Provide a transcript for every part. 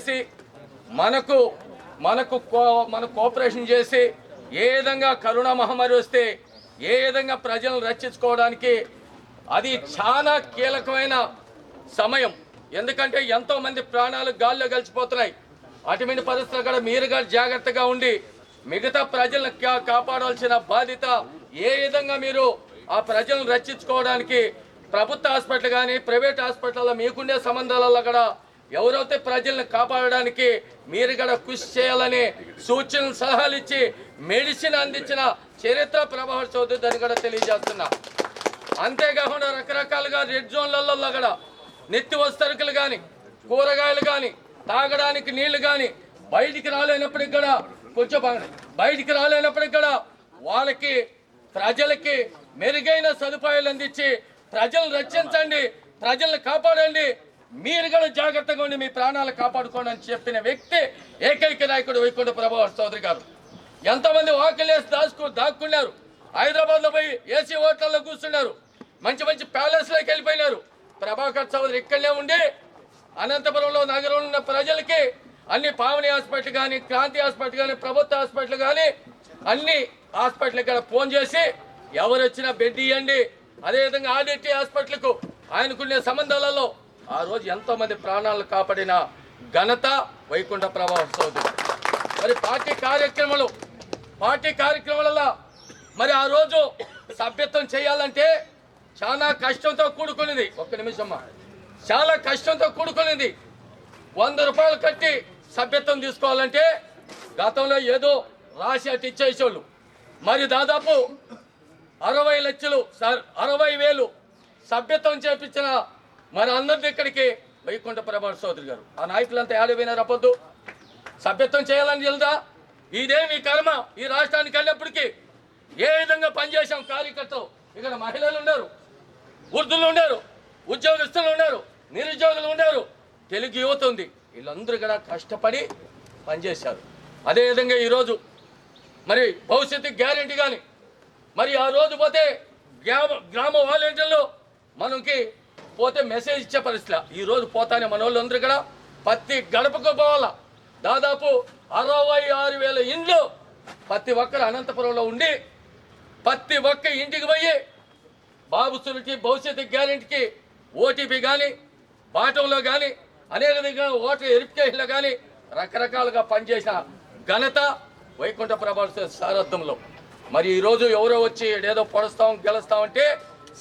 చేసి మనకు మనకు కో- మన కోఆపరేషన్ చేసి ఏ విధంగా కరోనా మహమ్మారి వస్తే ఏ విధంగా ప్రజలను రక్షించుకోవడానికి అది చాలా కీలకమైన సమయం. ఎందుకంటే ఎంతోమంది ప్రాణాలు గాల్లో కలిసిపోతున్నాయి అటువంటి పరిస్థితులు కూడా మీరుగా జాగ్రత్తగా ఉండి మిగతా ప్రజలను కా- కాపాడాల్సిన బాధ్యత ఏ విధంగా మీరు ఆ ప్రజలను రక్షించుకోవడానికి ప్రభుత్వ హాస్పిటల్ కానీ ప్రైవేట్ హాస్పిటల్లో మీకుండే సంబంధాలలో కూడా ఎవరైతే ప్రజల్ని కాపాడడానికి మీరు కూడా కృషి చేయాలని సూచనలు సలహాలు ఇచ్చి మెడిసిన్ అందించిన చరిత్ర ప్రభావ చౌదరి అని కూడా తెలియజేస్తున్నా. అంతేకాకుండా రకరకాలుగా రెడ్ జోన్లలో కూడా నెత్తి వస్తరుకులు కానీ కూరగాయలు కానీ తాగడానికి నీళ్ళు కానీ బయటికి రాలేనప్పటికి కూడా కొంచెం బయటికి రాలేనప్పటికి కూడా వాళ్ళకి ప్రజలకి మెరుగైన సదుపాయాలు అందించి ప్రజలను రక్షించండి ప్రజల్ని కాపాడండి. మీరు కూడా జాగ్రత్తగా ఉండి మీ ప్రాణాలు కాపాడుకోండి అని చెప్పిన వ్యక్తి ఏకైక నాయకుడు వైకుంఠ ప్రభావ చౌదరి గారు. ఎంతమంది వాకిలేసి దాచుకు దాక్కున్నారు. హైదరాబాద్లో పోయి ఏసీ హోటల్లో కూర్చున్నారు. మంచి మంచి ప్యాలెస్లోకి వెళ్ళిపోయినారు. ప్రభాకర్ చౌదరి ఇక్కడనే ఉండి అనంతపురంలో నగరంలో ఉన్న ప్రజలకి అన్ని పావని హాస్పిటల్ కానీ క్రాంతి హాస్పిటల్ కానీ ప్రభుత్వ హాస్పిటల్ కానీ అన్ని హాస్పిటల్ ఇక్కడ ఫోన్ చేసి ఎవరు వచ్చినా బెడ్ ఇవ్వండి అదేవిధంగా ఆర్డిటీ హాస్పిటల్కు ఆయనకున్న సంబంధాలలో ఆ రోజు ఎంతో మంది ప్రాణాలను కాపాడిన ఘనత వైకుంఠ ప్రభావ చౌదరి మరి పార్టీ కార్యక్రమాలు పార్టీ కార్యక్రమాలలో మరి ఆ రోజు సభ్యత్వం చేయాలంటే చాలా కష్టంతో కూడుకునేది ఒక్క నిమిషమ్మా చాలా కష్టంతో కూడుకునేది వంద రూపాయలు కట్టి సభ్యత్వం తీసుకోవాలంటే గతంలో ఏదో రాసి అటు ఇచ్చేసేవాళ్ళు. మరి దాదాపు అరవై లక్షలు సార్ అరవై వేలు సభ్యత్వం చేపించిన మన అందరి ఇక్కడికి వైకుంఠ ప్రభావ చౌదరి గారు. ఆ నాయకులంతా ఏడవైనా రప్పొద్దు సభ్యత్వం చేయాలని తెలుదా? ఇదేమి కర్మ. ఈ రాష్ట్రానికి వెళ్ళినప్పటికీ ఏ విధంగా పనిచేసాం కార్యకర్తలు? ఇక్కడ మహిళలు ఉన్నారు వృద్ధులు ఉన్నారు ఉద్యోగస్తులు ఉన్నారు నిరుద్యోగులు ఉన్నారు. తెలుగు యువత ఉంది. వీళ్ళందరూ కూడా కష్టపడి పనిచేశారు. అదేవిధంగా ఈరోజు మరి భవిష్యత్తు గ్యారెంటీ కానీ మరి ఆ రోజు పోతే గ్రామ గ్రామ వాలంటీర్లు మనకి పోతే మెసేజ్ ఇచ్చే పరిస్థితి ఈరోజు పోతానే మన వాళ్ళందరూ కూడా ప్రతి గడపకు పోవాలా? దాదాపు అరవై ఆరు వేల ఇండ్లు ప్రతి ఒక్కరు అనంతపురంలో ఉండి ప్రతి ఒక్క ఇంటికి పోయి బాబు సురుకి భవిష్యత్తు గ్యారెంటీకి ఓటీపీ కానీ బాటంలో కానీ అనేక విధంగా ఓటర్ వెరిఫికేషన్లో కానీ రకరకాలుగా పనిచేసిన ఘనత వైకుంఠ ప్రభావ సారథ్యంలో. మరి ఈరోజు ఎవరో వచ్చి ఏదో పొడుస్తాం గెలుస్తామంటే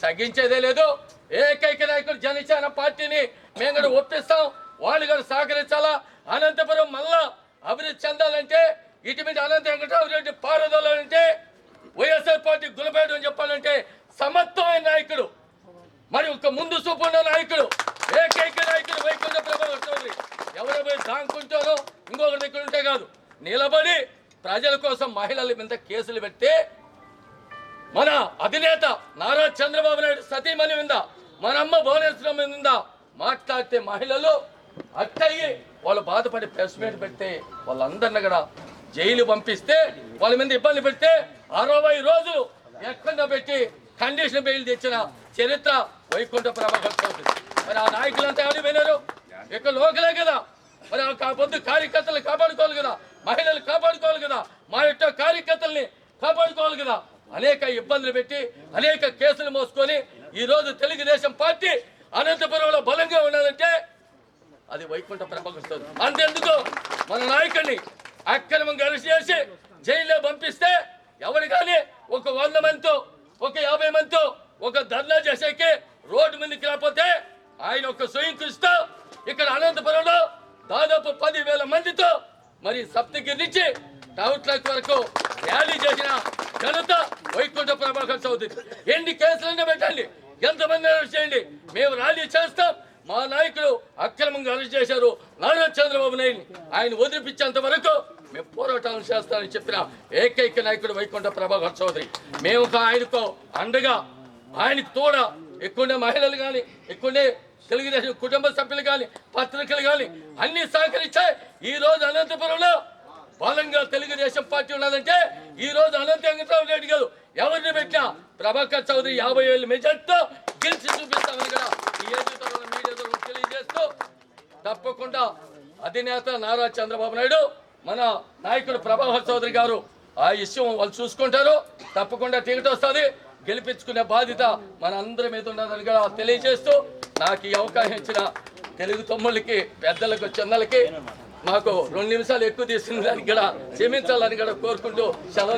సగించేదే లేదు. ఏకైక నాయకుడు జనసేన పార్టీని మేము కూడా ఒప్పిస్తాం. వాళ్ళు కూడా సహకరించాలా? అనంతపురం మళ్ళా అభివృద్ధి చెందాలంటే ఇటువంటి అనంత వెంకటరామరెడ్డి పారదోలంటే వైఎస్ఆర్ పార్టీ గులబేడు అని చెప్పాలంటే సమత్వమైన నాయకుడు. మరి ఒక ముందు చూపు ఉన్న నాయకుడు ఏకైక నాయకుడు వైకుంఠ ప్రభావం వస్తుంది. ఎవరు పోయి దాంకుంటారో ఇంకొకరి దగ్గర ఉంటే కాదు. నిలబడి ప్రజల కోసం మహిళల మీద కేసులు పెడితే మన అధినేత నారా చంద్రబాబు నాయుడు సతీమణి మీద మన అమ్మ భువనేశ్వరం మీద మాట్లాడితే మహిళలు అట్టయి వాళ్ళు బాధపడి ప్రెస్ మీట్ పెడితే వాళ్ళందరిని కూడా జైలు పంపిస్తే వాళ్ళ మీద ఇబ్బంది పెడితే అరవై రోజులు ఎక్కడ పెట్టి కండిషన్ బెయిల్ తెచ్చిన చరిత్ర వైకుంఠ ప్రభావం మరి ఆ నాయకులంతా ఎవరు పోయినారు ఇక్కడ లోకలే కదా. మరి ఆ పొద్దు కార్యకర్తలు కాపాడుకోవాలి కదా. మహిళలు కాపాడుకోవాలి కదా. మా యొక్క కార్యకర్తల్ని కాపాడుకోవాలి కదా. అనేక ఇబ్బందులు పెట్టి అనేక కేసులు మోసుకొని ఈరోజు తెలుగుదేశం పార్టీ అనంతపురంలో బలంగా ఉన్నదంటే అది వైకుంఠ ప్రభాకర్ అంతెందుకు? మన నాయకుడిని అక్రమంగా అరెస్ట్ చేసి జైల్లో పంపిస్తే ఎవరు కానీ ఒక వంద మందితో ఒక యాభై మందితో ఒక ధర్నా చేసేకి రోడ్డు మీదకి రాకపోతే ఆయన ఒక స్వయం కృషితో ఇక్కడ అనంతపురంలో దాదాపు పదివేల మందితో మరి సప్తగిరి నుంచి టౌట్లాక్ వరకు ర్యాలీ చేసిన ఘనత వైకుంఠ ప్రభాకర్ చౌదరి. ఎన్ని కేసులన్నా పెట్టండి. ఎంతమంది అరెస్ట్ చేయండి? మేము ర్యాలీ చేస్తాం. మా నాయకుడు అక్రమంగా అరెస్ట్ చేశారు. నారా చంద్రబాబు నాయుడు ఆయన వదిలిపించేంత వరకు మేము పోరాటాలు చేస్తామని చెప్పిన ఏకైక నాయకుడు వైకుంఠ ప్రభాకర్ చౌదరి. మేము ఒక ఆయనకు అండగా ఆయనకు తోడ ఎక్కువనే మహిళలు కానీ ఎక్కువనే తెలుగుదేశం కుటుంబ సభ్యులు కానీ పత్రికలు కానీ అన్ని సహకరించాయి. ఈ రోజు అనంతపురంలో బలంగా తెలుగుదేశం పార్టీ ఉన్నదంటే ఈ రోజు అనంత వెంకటరావు రెడ్డి గారు ఎవరిని పెట్టినా ప్రభాకర్ చౌదరి యాభై వేల మెజార్టీతో గెలిచి చూపిస్తామని కూడా ఈ ఏజీతో మీడియాతో తెలియజేస్తూ తప్పకుండా అధినేత నారా చంద్రబాబు నాయుడు మన నాయకుడు ప్రభాకర్ చౌదరి గారు ఆ విషయం వాళ్ళు చూసుకుంటారు. తప్పకుండా టికెట్ వస్తుంది. గెలిపించుకునే బాధ్యత మన అందరి మీద ఉన్నదని కూడా తెలియజేస్తూ నాకు ఈ అవకాశం ఇచ్చిన తెలుగు తమ్ముళ్ళకి పెద్దలకు చిన్నలకి మాకు రెండు నిమిషాలు ఎక్కువ తీసుకున్న దానికి కూడా క్షమించాలని కూడా కోరుకుంటూ సెలవు